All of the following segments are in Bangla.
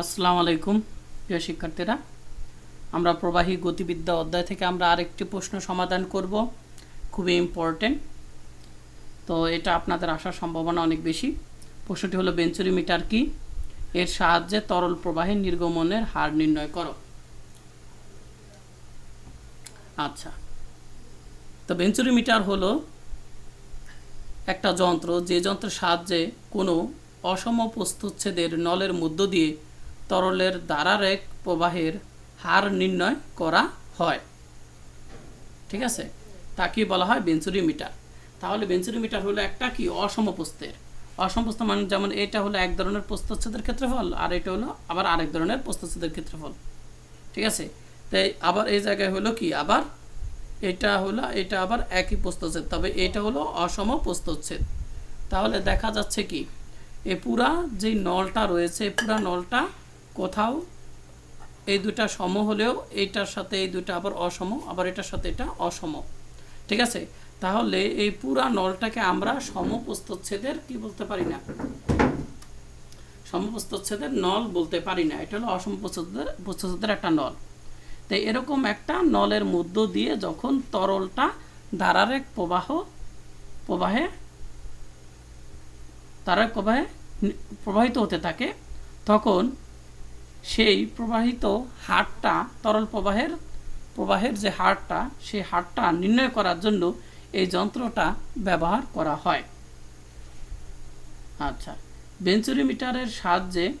আসসালামু আলাইকুম, প্রিয় শিক্ষার্থীরা। আমরা প্রবাহী গতিবিদ্যা অধ্যায় থেকে আমরা আরেকটি প্রশ্ন সমাধান করব, খুবই ইম্পর্টেন্ট তো এটা আপনাদের আসার সম্ভাবনা অনেক বেশি। প্রশ্নটি হলো মিটার কি? এর সাহায্যে তরল প্রবাহের নির্গমনের হার নির্ণয় করো। আচ্ছা তো মিটার হলো একটা যন্ত্র, যে যন্ত্রের সাহায্যে কোনো অসম প্রস্তুচ্ছেদের নলের মধ্য দিয়ে তরলের দ্বারারেক প্রবাহের হার নির্ণয় করা হয়। ঠিক আছে? তাকে বলা হয়? মিটার তাহলে মিটার হলো একটা কি? অসমপ্রস্থের। অসমপ্রস্থ মানে যেমন এটা হলো এক ধরনের প্রস্তুচ্ছেদের ক্ষেত্রফল আর এটা হলো আবার আরেক ধরনের প্রস্তুচ্ছেদের ক্ষেত্রফল। ঠিক আছে? তাই আবার এই জায়গায় হলো কি? আবার এটা হলো, এটা আবার একই প্রস্তুচ্ছেদ তবে এটা হলো অসম প্রস্তুচ্ছেদ তাহলে দেখা যাচ্ছে কি? এ পুরা যে নলটা রয়েছে, পুরা নলটা কোথাও, এই দুটা সম হলেও এইটার সাথে এই দুটা আবার অসম, আবার এটার সাথে এটা অসম। ঠিক আছে? তাহলে এই পুরা নলটাকে আমরা সমপ্রস্তচ্ছেদের কি বলতে পারি না? সমপ্রস্তচ্ছেদের নল বলতে পারি না। এটা হলো অসমপ্রস্তচ্ছেদের প্রস্তচ্ছেদের একটা নল। তো এরকম একটা নলের মধ্য দিয়ে যখন তরলটা ধারার এক প্রবাহ, প্রবাহে, ধারারেক প্রবাহে প্রবাহিত হতে থাকে, তখন সেই প্রবাহিত হারটা তরল প্রবাহের প্রবাহের যে হারটা সেই হারটা নির্ণয় করার জন্য এই যন্ত্রটা ব্যবহার করা হয়। আচ্ছা বেঞ্চুরি মিটারের সাহায্যে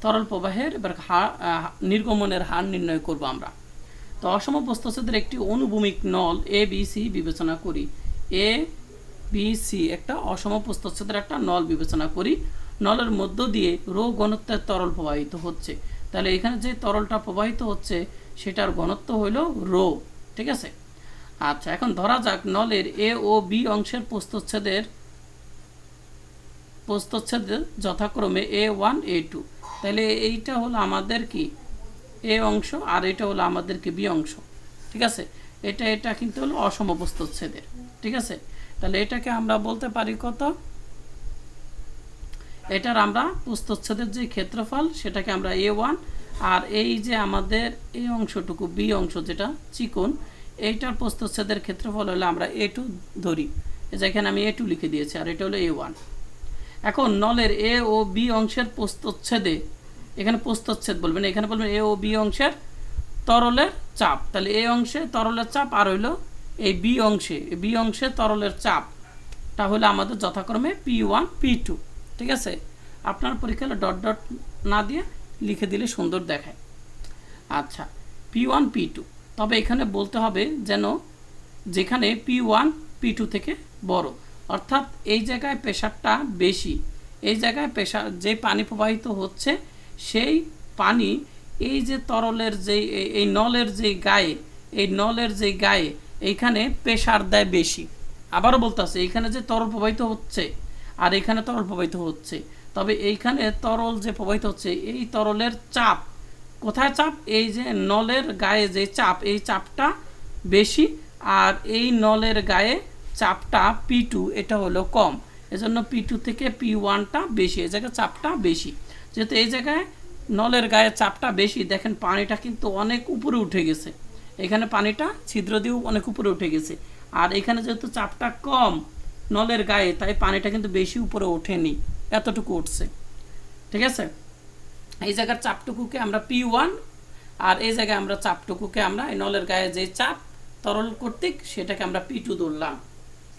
তরল প্রবাহের এবার হা- আহ, নির্গমনের হার নির্ণয় করব আমরা। তো অসম প্রস্তচ্ছেদের একটি অনুভূমিক নল এ বি সি বিবেচনা করি। এ বি সি একটা অসম প্রস্তচ্ছেদের একটা নল বিবেচনা করি। নলের মধ্য দিয়ে রো ঘনত্বের তরল প্রবাহিত হচ্ছে। তাহলে এখানে যে তরলটা প্রবাহিত হচ্ছে, সেটার ঘনত্ব হলো রো, ঠিক আছে? আচ্ছা এখন ধরা যাক নলের এ ও বি অংশের প্রস্তচ্ছেদের প্রস্তচ্ছেদ যথাক্রমে এ ওয়ান, এ টু। তাহলে এইটা হলো আমাদের কি? এ অংশ আর এটা হলো আমাদের কি? বি অংশ, ঠিক আছে? এটা এটা কিন্তু হলো অসম প্রস্তচ্ছেদের ঠিক আছে? তাহলে এটাকে আমরা বলতে পারি কত? এটার আমরা প্রস্তচ্ছেদের যে ক্ষেত্রফল, সেটাকে আমরা এ ওয়ান আর এই যে আমাদের এই অংশটুকু বি অংশ যেটা, চিকন, এইটার প্রস্তচ্ছেদের ক্ষেত্রফল হলো আমরা এ টু ধরি। এই যে এখানে আমি এ টু লিখে দিয়েছি, আর এটা হলো এ ওয়ান এখন নলের এ ও বি অংশের প্রস্তচ্ছেদে এখানে প্রস্তচ্ছেদ বলবেন, এখানে বলবেন এ ও বি অংশের তরলের চাপ। তাহলে এ অংশে তরলের চাপ, আর হইল এই বি অংশে বি অংশে তরলের চাপটা হলো আমাদের যথাক্রমে পি ওয়ান পি টু ঠিক আছে? আপনার পরীক্ষা হলে ডট ডট না দিয়ে লিখে দিলে সুন্দর দেখায়। আচ্ছা পি ওয়ান পি টু তবে এখানে বলতে হবে যেন যেখানে পি ওয়ান পি টু থেকে বড়। অর্থাৎ এই জায়গায় প্রেশারটা বেশি। এই জায়গায় প্রেশার যে পানি প্রবাহিত হচ্ছে, সেই পানি এই যে তরলের যে এই- নলের যে গায়ে, এই নলের যে গায়ে, এইখানে প্রেশার দেয় বেশি। আবারও বলতেছে এইখানে যে তরল প্রবাহিত হচ্ছে আর এখানে তরল প্রবাহিত হচ্ছে। তবে এইখানে তরল যে প্রবাহিত হচ্ছে, এই তরলের চাপ, কোথায় চাপ? এই যে নলের গায়ে যে চাপ, এই চাপটা বেশি আর এই নলের গায়ে চাপটা পি টু এটা হলো কম। এজন্য পি টু থেকে পি ওয়ানটা বেশি, এই জায়গায় চাপটা বেশি। যেহেতু এই জায়গায় নলের গায়ে চাপটা বেশি, দেখেন পানিটা কিন্তু অনেক উপরে উঠে গেছে। এখানে পানিটা ছিদ্র দিয়েও অনেক উপরে উঠে গেছে। আর এখানে যেহেতু চাপটা কম নলের গায়ে, তাই পানিটা কিন্তু বেশি উপরে ওঠেনি, এতটুকু উঠছে। ঠিক আছে? এই জায়গার চাপটুকুকে আমরা পি ওয়ান আর এই জায়গায় আমরা চাপটুকুকে আমরা এই নলের গায়ে যে চাপ তরল কর্তৃক, সেটাকে আমরা পি টু ধরলাম।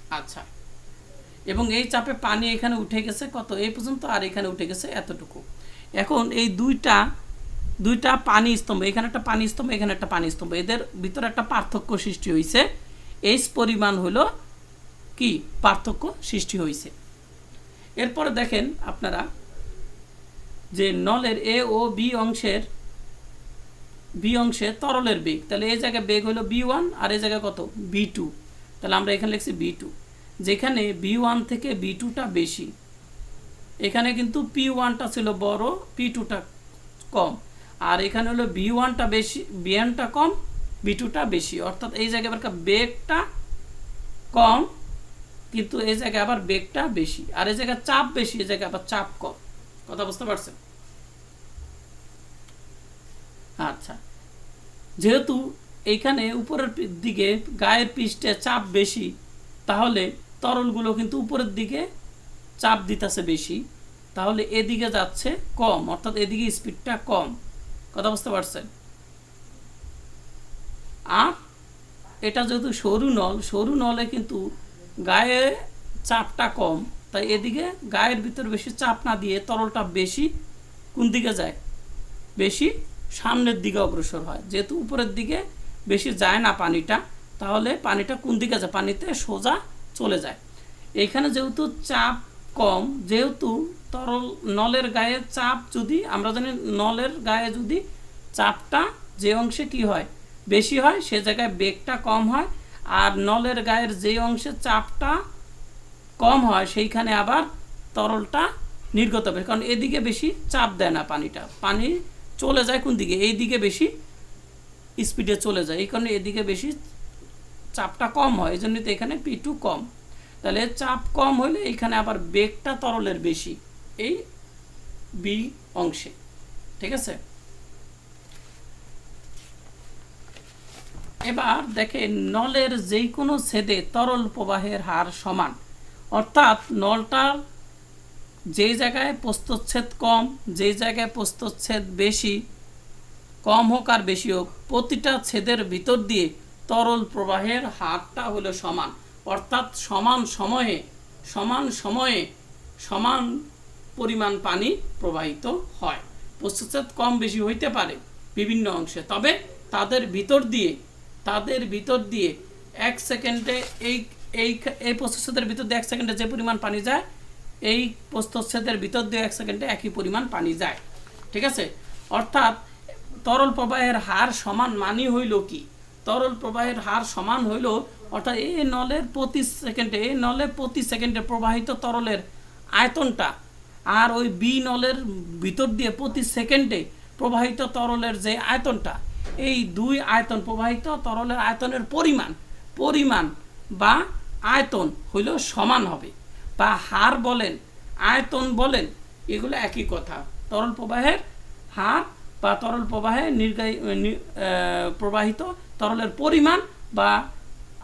আচ্ছা। এবং এই চাপে পানি এখানে উঠে গেছে কত? এই পর্যন্ত আর এখানে উঠে গেছে এতটুকু। এখন এই দুইটা দুইটা পানি স্তম্ভ, এখানে একটা পানি স্তম্ভ, এখানে একটা পানি স্তম্ভ, এদের ভিতরে একটা পার্থক্য সৃষ্টি হয়েছে এইচ পরিমাণ হলো কি পার্থক্য সৃষ্টি হয়েছে এরপরে দেখেন আপনারা যে নলের এ ও বি অংশের, বি অংশে তরলের বেগ। তাহলে এই জায়গায় বেগ হলো বি ওয়ান আর এই জায়গায় কত? B two. তাহলে আমরা এখানে লিখছি বি টু। যেখানে বি ওয়ান থেকে বি টুটা বেশি, এখানে কিন্তু পি ওয়ানটা ছিল বড়, পি টুটা কম। আর এখানে হলো বি ওয়ানটা বেশি, বি ওয়ানটা কম, বি টুটা বেশি। অর্থাৎ এই জায়গায় বেগটা কম কিন্তু এই জায়গায় আবার বেগটা বেশি। আর এই জায়গায় চাপ বেশি এই জায়গায় আবার চাপ কম। কথা বুঝতে পারছেন? আচ্ছা। যেহেতু এইখানে উপরের দিকে গায়ের পৃষ্ঠে চাপ বেশি, তাহলে তরলগুলো কিন্তু উপরের দিকে চাপ দিতেছে বেশি। তাহলে এদিকে যাচ্ছে কম, অর্থাৎ এদিকে স্পিডটা কম। কথা বুঝতে পারছেন? আর এটা যেহেতু সরু নল, সরু নলে কিন্তু গায়ে চাপটা কম, তাই এদিকে গায়ের ভিতর বেশি চাপ না দিয়ে তরলটা বেশি কোন দিকে যায়? বেশি সামনের দিকে অগ্রসর হয়। যেহেতু উপরের দিকে বেশি যায় না পানিটা, তাহলে পানিটা কোন দিকে যায়? পানিতে সোজা চলে যায়। এইখানে যেহেতু চাপ কম, যেহেতু তরল, নলের গায়ে চাপ যদি, আমরা জানি নলের গায়ে যদি চাপটা যে অংশে কি হয়? বেশি হয়, সে জায়গায় বেগটা কম হয় আর নলের গায়ের যে অংশে চাপটা কম হয়, সেইখানে আবার তরলটা নির্গত হবে কারণ এদিকে বেশি চাপ দেয় না পানিটা। পানি চলে যায় কোন দিকে? এই দিকে বেশি স্পিডে চলে যায়। এই কারণে এদিকে বেশি চাপটা কম হয়। এই জন্যই তো এখানে পি টু কম। তাহলে চাপ কম হলে এইখানে আবার বেগটা তরলের বেশি এই বি অংশে। ঠিক আছে? এবার দেখেন, নলের যেই কোনো ছেদে তরল প্রবাহের হার সমান। অর্থাৎ নলটার যেই জায়গায় প্রস্তচ্ছেদ কম যেই জায়গায় প্রস্তচ্ছেদ বেশি, কম হোক আর বেশি হোক, প্রতিটা ছেদের ভিতর দিয়ে তরল প্রবাহের হারটা হলো সমান। অর্থাৎ সমান সময়ে সমান সময়ে সমান পরিমাণ পানি প্রবাহিত হয়। প্রস্তুচ্ছেদ কম বেশি হইতে পারে বিভিন্ন অংশে, তবে তাদের ভিতর দিয়ে তাদের ভিতর দিয়ে এক সেকেন্ডে এই এই এই প্রস্তুচ্ছেদের ভিতর দিয়ে এক সেকেন্ডে যে পরিমাণ পানি যায়, এই প্রস্তুচ্ছেদের ভিতর দিয়ে এক সেকেন্ডে একই পরিমাণ পানি যায়। ঠিক আছে? অর্থাৎ তরল প্রবাহের হার সমান মানি হইল কি? তরল প্রবাহের হার সমান হইল, অর্থাৎ এই নলের প্রতি সেকেন্ডে এই নলে প্রতি সেকেন্ডে প্রবাহিত তরলের আয়তনটা আর ওই বি নলের ভিতর দিয়ে প্রতি সেকেন্ডে প্রবাহিত তরলের যে আয়তনটা এই দুই আয়তন প্রবাহিত তরলের আয়তনের পরিমাণ পরিমাণ বা আয়তন হইল সমান হবে। বা হার বলেন, আয়তন বলেন, এগুলো একই কথা। তরল প্রবাহের হার বা তরল প্রবাহে নির্গায়ী প্রবাহিত তরলের পরিমাণ বা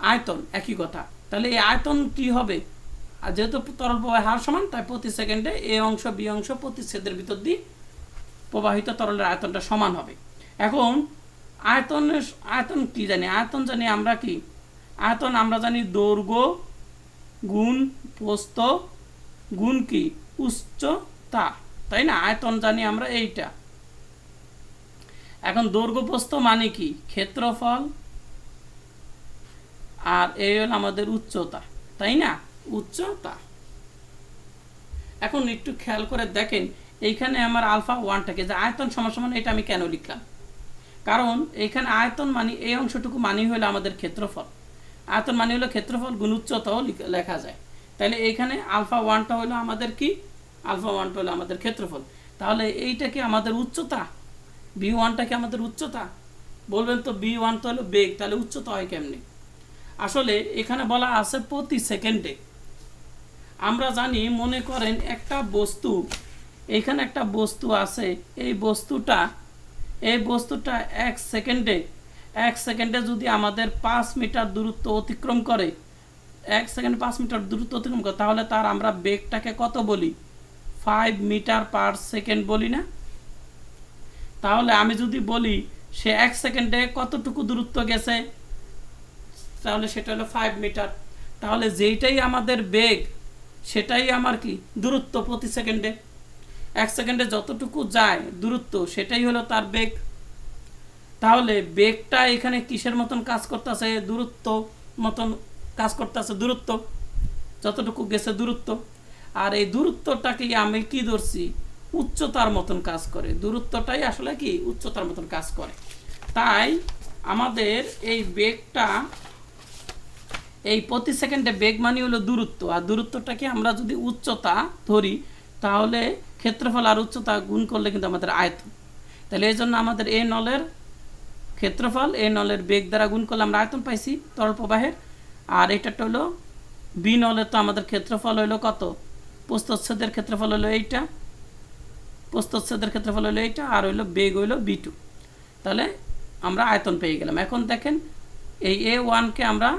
আয়তন একই কথা। তাহলে এই আয়তন কি হবে? আর যেহেতু তরল প্রবাহের হার সমান, তাই প্রতি সেকেন্ডে এ অংশ, বি অংশ প্রতি ছেদের ভিতর দিয়ে প্রবাহিত তরলের আয়তনটা সমান হবে। এখন আয়তনের আয়তন কি জানি? আয়তন জানি আমরা কি? আয়তন আমরা জানি দৈর্ঘ্য গুণ প্রস্থ গুণ কি? উচ্চতা। তাই না? আয়তন জানি আমরা এইটা। এখন দৈর্ঘ্য মানে কি? ক্ষেত্রফল। আর এই হল আমাদের উচ্চতা। তাই না? উচ্চতা। এখন একটু খেয়াল করে দেখেন, এইখানে আমার আলফা ওয়ানটাকে যে আয়তন সমান সমান এটা আমি কেন লিখলাম? কারণ এইখানে আয়তন মানে এই অংশটুকু মানি হলো আমাদের ক্ষেত্রফল। আয়তন মানে হলো ক্ষেত্রফল গুণ উচ্চতাও লিখ- লেখা যায়। তাহলে এইখানে আলফা ওয়ানটা হলো আমাদের কি? আলফা ওয়ানটা হলো আমাদের ক্ষেত্রফল। তাহলে এইটা কি আমাদের উচ্চতা? বি ওয়ানটা কি আমাদের উচ্চতা? বলবেন তো বি ওয়ান তো হলো বেগ, তাহলে উচ্চতা হয় কেমনি? আসলে এখানে বলা আছে প্রতি সেকেন্ডে। আমরা জানি, মনে করেন একটা বস্তু, এখানে একটা বস্তু আছে, এই বস্তুটা এই বস্তুটা এক সেকেন্ডে এক সেকেন্ডে যদি আমাদের পাঁচ মিটার দূরত্ব অতিক্রম করে, এক সেকেন্ডে পাঁচ মিটার দূরত্ব অতিক্রম করে, তাহলে তার আমরা বেগটাকে কত বলি? ফাইভ মিটার পার সেকেন্ড বলি না? তাহলে আমি যদি বলি সে এক সেকেন্ডে কতটুকু দূরত্ব গেছে? তাহলে সেটা হলো ফাইভ মিটার। তাহলে যেইটাই আমাদের বেগ, সেটাই আমার কি? দূরত্ব প্রতি সেকেন্ডে। এক সেকেন্ডে যতটুকু যায় দূরত্ব, সেটাই হলো তার বেগ। তাহলে বেগটা এখানে কিসের মতন কাজ করতেছে? দূরত্ব মতন কাজ করতেছে, দূরত্ব। যতটুকু গেছে দূরত্ব। আর এই দূরত্বটাকে আমি কি ধরছি? উচ্চতার মতন কাজ করে। দূরত্বটাই আসলে কি? উচ্চতার মতন কাজ করে। তাই আমাদের এই বেগটা, এই প্রতি সেকেন্ডে বেগ মানে হলো দূরত্ব। আর দূরত্বটাকে আমরা যদি উচ্চতা ধরি তাহলে ক্ষেত্রফল আর উচ্চতা গুণ করলে কিন্তু আমাদের আয়তন। তাহলে এই জন্য আমাদের এ নলের ক্ষেত্রফল, এ নলের বেগ দ্বারা গুণ করলে আমরা আয়তন পাইছি তরল প্রবাহের আর এটাটা হলো বি নলের তো আমাদের ক্ষেত্রফল হলো কত? প্রস্তচ্ছেদের ক্ষেত্রফল হলো এইটা। প্রস্তচ্ছেদের ক্ষেত্রফল হলো এইটা, আর হইল বেগ হইল বি টু। তাহলে আমরা আয়তন পেয়ে গেলাম। এখন দেখেন, এই এ ওয়ানকে আমরা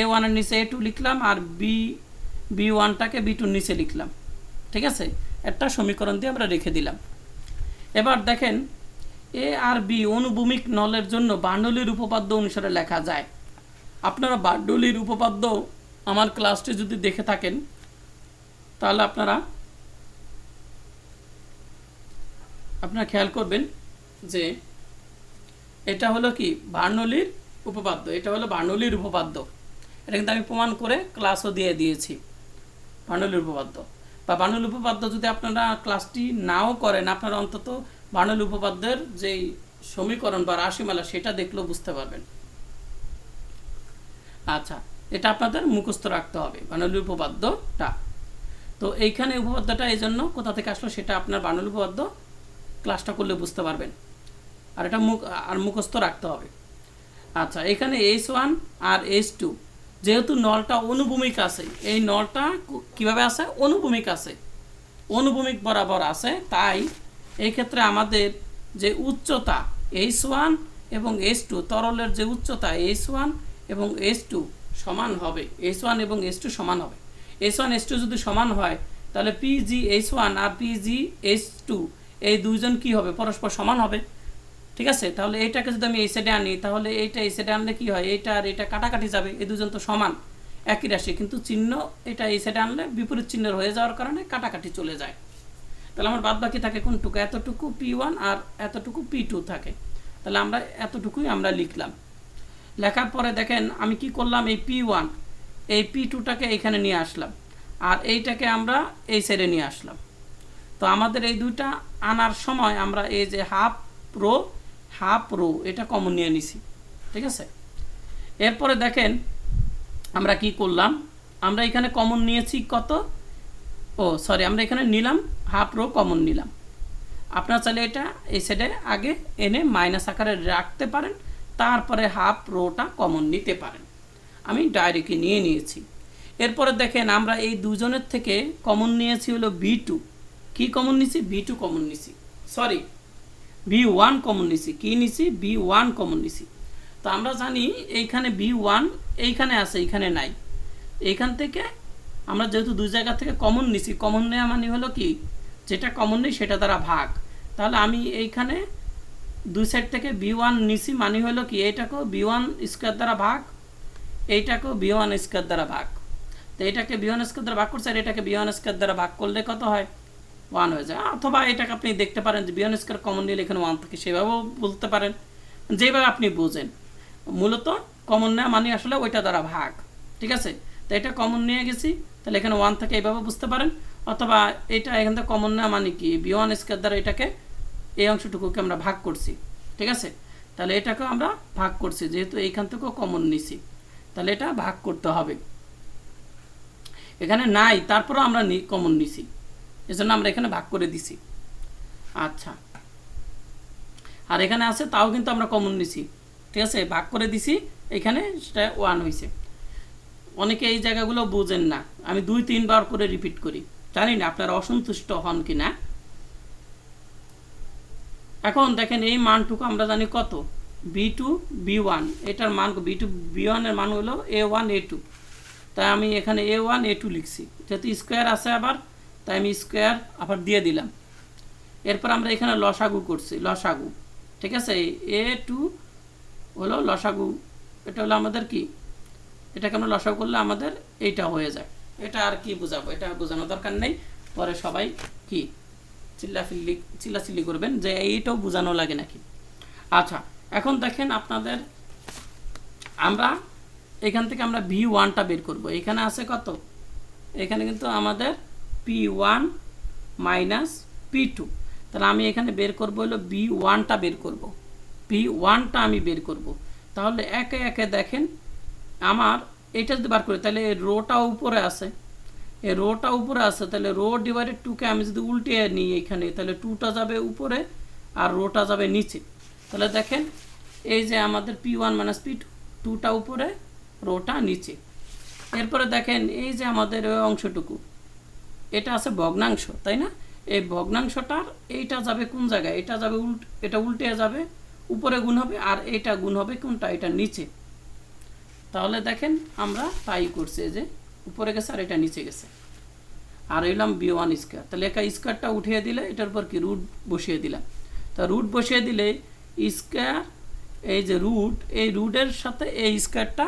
এ ওয়ানের নিচে এ টু লিখলাম, আর বি বি ওয়ানটাকে বি টুর নিচে লিখলাম। ঠিক আছে? একটা সমীকরণ দিয়ে আমরা রেখে দিলাম। এবার দেখেন, এ আর বি অনুভূমিক নলের জন্য বান্ডলির উপপাদ্য অনুসারে লেখা যায়। আপনারা বান্ডলির উপপাদ্য আমার ক্লাসটি যদি দেখে থাকেন, তাহলে আপনারা আপনারা খেয়াল করবেন যে এটা হলো কি? বার্নলির উপপাদ্য। এটা হলো বার্নলির উপপাদ্য। এটা কিন্তু আমি প্রমাণ করে ক্লাসও দিয়ে দিয়েছি। বার্নলির উপপাদ্য। বা বার্নল উপপাদ্য যদি আপনারা ক্লাসটি নাও করেন, আপনারা অন্তত বার্নল উপপাদ্যের যেই সমীকরণ বা রাশিমালা, সেটা দেখলেও বুঝতে পারবেন। আচ্ছা এটা আপনাদের মুখস্থ রাখতে হবে বার্নলি উপপাদ্যটা। তো এইখানে উপপাদ্যটা এই জন্য কোথা থেকে আসলো সেটা আপনার বার্নল উপপাদ্য ক্লাসটা করলে বুঝতে পারবেন। আর এটা মুখ, আর মুখস্থ রাখতে হবে। আচ্ছা এখানে এইচ ওয়ান আর এইচ টু যেহেতু নলটা অনুভূমিক আছে, এই নলটা কীভাবে আছে? অনুভূমিক আছে। অনুভূমিক বরাবর আছে, তাই এই ক্ষেত্রে আমাদের যে উচ্চতা এইচ ওয়ান এবং এইচ টু তরলের যে উচ্চতা এইচ ওয়ান এবং এইচ টু সমান হবে। এইচ ওয়ান এবং এইচ টু সমান হবে। এইচ ওয়ান এইচ টু যদি সমান হয়, তাহলে পিজি এইচ ওয়ান আর পিজি এইচ টু এই দুইজন কি হবে? পরস্পর সমান হবে। ঠিক আছে? তাহলে এইটাকে যদি আমি এই সাইডে আনি, তাহলে এইটা এই সাইডে আনলে কি হয়? এইটা আর এটা কাটাকাটি যাবে, এই দুজন তো সমান, একই রাশি। কিন্তু চিহ্ন এটা এই সাইডে আনলে বিপরীত চিহ্নের হয়ে যাওয়ার কারণে কাটাকাটি চলে যায়। তাহলে আমার বাদ বাকি থাকে কোনটুকু? এতটুকু পি ওয়ান আর এতটুকু পি টু থাকে। তাহলে আমরা এতটুকুই আমরা লিখলাম। লেখার পরে দেখেন, আমি কি করলাম? এই পি ওয়ান এই পি টুটাকে এইখানে নিয়ে আসলাম। আর এইটাকে আমরা এই সাইডে নিয়ে আসলাম। তো আমাদের এই দুইটা আনার সময় আমরা এই যে হাফ রো হাফ রো এটা কমন নিয়ে নিছি, ঠিক আছে? এরপরে দেখেন, আমরা কি করলাম? আমরা এখানে কমন নিয়েছি কত? ও সরি আমরা এখানে নিলাম হাফ রো কমন নিলাম। আপনারা চাইলে এটা এই সাইডে আগে এনে মাইনাস আকারে রাখতে পারেন, তারপরে হাফ রোটা কমন নিতে পারেন। আমি ডাইরেক্টলি নিয়ে নিয়েছি। এরপরে দেখেন, আমরা এই দুজনের থেকে কমন নিয়েছি হলো বি টু কী কমন নিছি? বি টু কমন নিছি। সরি বি ওয়ান কমন নিছি। কী নিছি? বি ওয়ান কমন নিছি। তো আমরা জানি এইখানে বি ওয়ান, এইখানে আছে, এইখানে নাই। এইখান থেকে আমরা যেহেতু দুই জায়গা থেকে কমন নিছি কমন নেওয়া মানে হলো কি? যেটা কমন নেই, সেটা দ্বারা ভাগ। তাহলে আমি এইখানে দুই সাইড থেকে বি ওয়ান নিছি মানে হলো কি? এইটাকেও বি ওয়ান স্কোয়ার দ্বারা ভাগ, এইটাকেও বি ওয়ান স্কোয়ার দ্বারা ভাগ। তো এটাকে বি ওয়ান স্কোয়ার দ্বারা ভাগ করছে আর এটাকে বি ওয়ান স্কোয়ার দ্বারা ভাগ করলে কত হয়? ওয়ান হয়ে যায়। অথবা এটাকে আপনি দেখতে পারেন যে বি ওয়ান স্কোয়ার কমন নিলে এখানে ওয়ান থাকে সেভাবেও বলতে পারেন। যেভাবে আপনি বোঝেন। মূলত কমন নেওয়া মানে আসলে ওইটা দ্বারা ভাগ। ঠিক আছে? তো এটা কমন নিয়ে গেছি। তাহলে এখানে ওয়ান থেকে এইভাবে বুঝতে পারেন। অথবা এটা এখান থেকে কমন নেওয়া মানে কি? বি ওয়ান স্কোয়ার দ্বারা এটাকে এই অংশটুকুকে আমরা ভাগ করছি। ঠিক আছে? তাহলে এটাকেও আমরা ভাগ করছি। যেহেতু এইখান থেকেও কমন নিছি। তাহলে এটা ভাগ করতে হবে। এখানে নাই, তারপরেও আমরা কমন নিছি। এজন্য আমরা এখানে ভাগ করে দিছি। আচ্ছা। আর এখানে আছে, তাও কিন্তু আমরা কমন নিছি। ঠিক আছে? ভাগ করে দিছি, এখানে সেটা ওয়ান হয়েছে অনেকে এই জায়গাগুলো বোঝেন না। আমি দুই, তিনবার করে রিপিট করি। জানি না, আপনারা অসন্তুষ্ট হন কি না এখন দেখেন, এই মানটুকু আমরা জানি কত? বি টু বি ওয়ান এটার মান বি টু বি ওয়ানের মান হলো এ ওয়ান এ টু তাই আমি এখানে এ ওয়ান এ টু লিখছি। যেহেতু স্কোয়ার আছে আবার তাই আমি স্কোয়ার আবার দিয়ে দিলাম। এরপর আমরা এখানে লসাগু করছি, লসাগু। ঠিক আছে? এ টু হলো লসাগু। এটা হলো আমাদের কি? এটাকে আমরা লসাগু করলে আমাদের এইটা হয়ে যায়। এটা আর কি বোঝাবো? এটা বোঝানোর দরকার নেই। পরে সবাই কি? চিল্লাচিল্লি চিল্লাচিল্লি করবেন যে এইটাও বোঝানো লাগে নাকি? আচ্ছা এখন দেখেন আপনাদের আমরা এখান থেকে আমরা ভি ওয়ানটা বের করব। এখানে আছে কত? এখানে কিন্তু আমাদের P one minus P two তাহলে আমি এখানে বের করব হলো বি ওয়ানটা বের করব। পি ওয়ানটা আমি বের করব। তাহলে একে একে দেখেন, আমার এটা যদি বার করি, তাহলে এই রোটা উপরে আছে। এই রোটা উপরে আছে, তাহলে রো ডিভাইডেড টুকে আমি যদি উল্টে নিই এখানে, তাহলে টুটা যাবে উপরে আর রোটা যাবে নিচে। তাহলে দেখেন, এই যে আমাদের P one minus P two টুটা উপরে রোটা নিচে। এরপরে দেখেন, এই যে আমাদের অংশটুকু। এটা আছে ভগ্নাংশ, তাই না? এই ভগ্নাংশটার এইটা যাবে কোন জায়গায়? এটা যাবে উল্ট এটা উল্টে যাবে, উপরে গুণ হবে, আর এটা গুণ হবে কোনটা? এটা নিচে। তাহলে দেখেন আমরা তাই করছি যে উপরে গেছে আর এটা নিচে গেছে। আর এলাম বি ওয়ান স্কোয়ার তাহলে একা স্কোয়ারটা উঠিয়ে দিলে এটার উপর কি রুট বসিয়ে দিলাম? তা রুট বসিয়ে দিলে স্কোয়ার এই যে রুট এই রুটের সাথে এই স্কোয়ারটা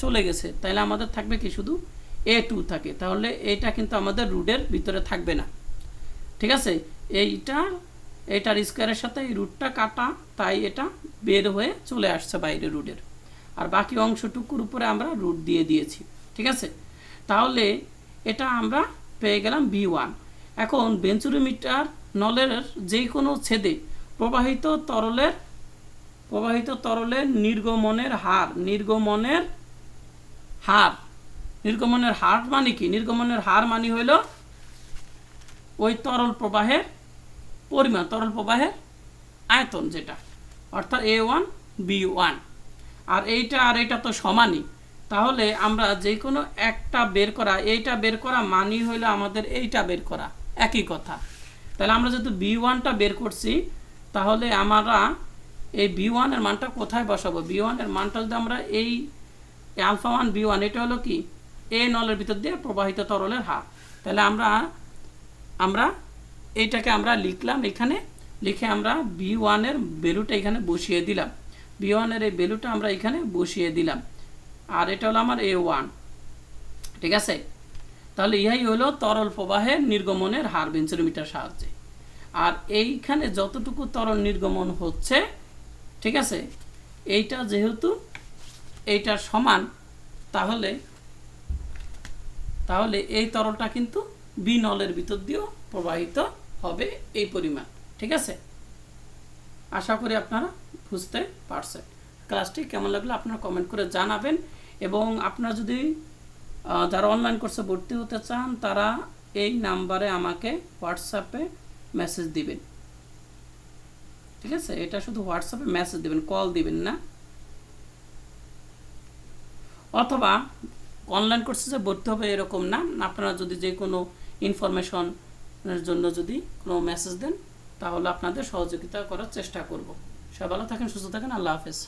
চলে গেছে। তাহলে আমাদের থাকবে কি শুধু এ টু থাকে, তাহলে এইটা কিন্তু আমাদের রুটের ভিতরে থাকবে না। ঠিক আছে? এইটা এটার স্কোয়ারের সাথে এই রুটটা কাটা, তাই এটা বের হয়ে চলে আসছে বাইরে রুটের আর বাকি অংশটুকুর উপরে আমরা রুট দিয়ে দিয়েছি। ঠিক আছে? তাহলে এটা আমরা পেয়ে গেলাম বি ওয়ান এখন বেঞ্চুরিমিটার নলের যে কোনো ছেদে প্রবাহিত তরলের প্রবাহিত তরলের নির্গমনের হার নির্গমনের হার নির্গমনের হার মানে কি? নির্গমনের হার মানে হইল ওই তরল প্রবাহের পরিমাণ, তরল প্রবাহের আয়তন যেটা। অর্থাৎ এ ওয়ান বি ওয়ান আর এইটা আর এইটা তো সমানই। তাহলে আমরা যে কোনো একটা বের করা, এইটা বের করা মানি হইল আমাদের এইটা বের করা। একই কথা। তাহলে আমরা যেহেতু বি ওয়ানটা বের করছি, তাহলে আমরা এই বি ওয়ানের মানটা কোথায় বসাবো? বি ওয়ানের মানটা যদি আমরা এই আলফা ওয়ান বি ওয়ান এটা হলো কি? এ নলের ভিতর দিয়ে প্রবাহিত তরলের হার। তাহলে আমরা আমরা এইটাকে আমরা লিখলাম এখানে, লিখে আমরা বি ওয়ানের ভ্যালুটা এখানে বসিয়ে দিলাম। বি ওয়ানের এই ভ্যালুটা আমরা এখানে বসিয়ে দিলাম। আর এটা হলো আমার এ ওয়ান ঠিক আছে? তাহলে ইহাই হলো তরল প্রবাহের নির্গমনের হার বেঞ্চোমিটার সাহায্যে। আর এইখানে যতটুকু তরল নির্গমন হচ্ছে, ঠিক আছে? এইটা যেহেতু এইটার সমান, তাহলে তাহলে এই তরলটা কিন্তু বি নলের ভিতর দিয়েও প্রবাহিত হবে এই পরিমাণ, ঠিক আছে? আশা করি আপনারা বুঝতে পারছেন। ক্লাসটি কেমন লাগল আপনারা কমেন্ট করে জানাবেন এবং আপনারা যদি যারা অনলাইন কোর্সে ভর্তি হতে চান, তারা এই নাম্বারে আমাকে হোয়াটসঅ্যাপে মেসেজ দিবেন। ঠিক আছে? এটা শুধু হোয়াটসঅ্যাপে মেসেজ দিবেন কল দিবেন না। অথবা অনলাইন কোর্সে যে ভর্তি হবে এরকম না। আপনারা যদি যে কোনো ইনফরমেশনের জন্য যদি কোনো মেসেজ দেন, তাহলে আপনাদের সহযোগিতা করার চেষ্টা করব। সবাই ভালো থাকেন, সুস্থ থাকেন, আল্লাহ হাফেজ।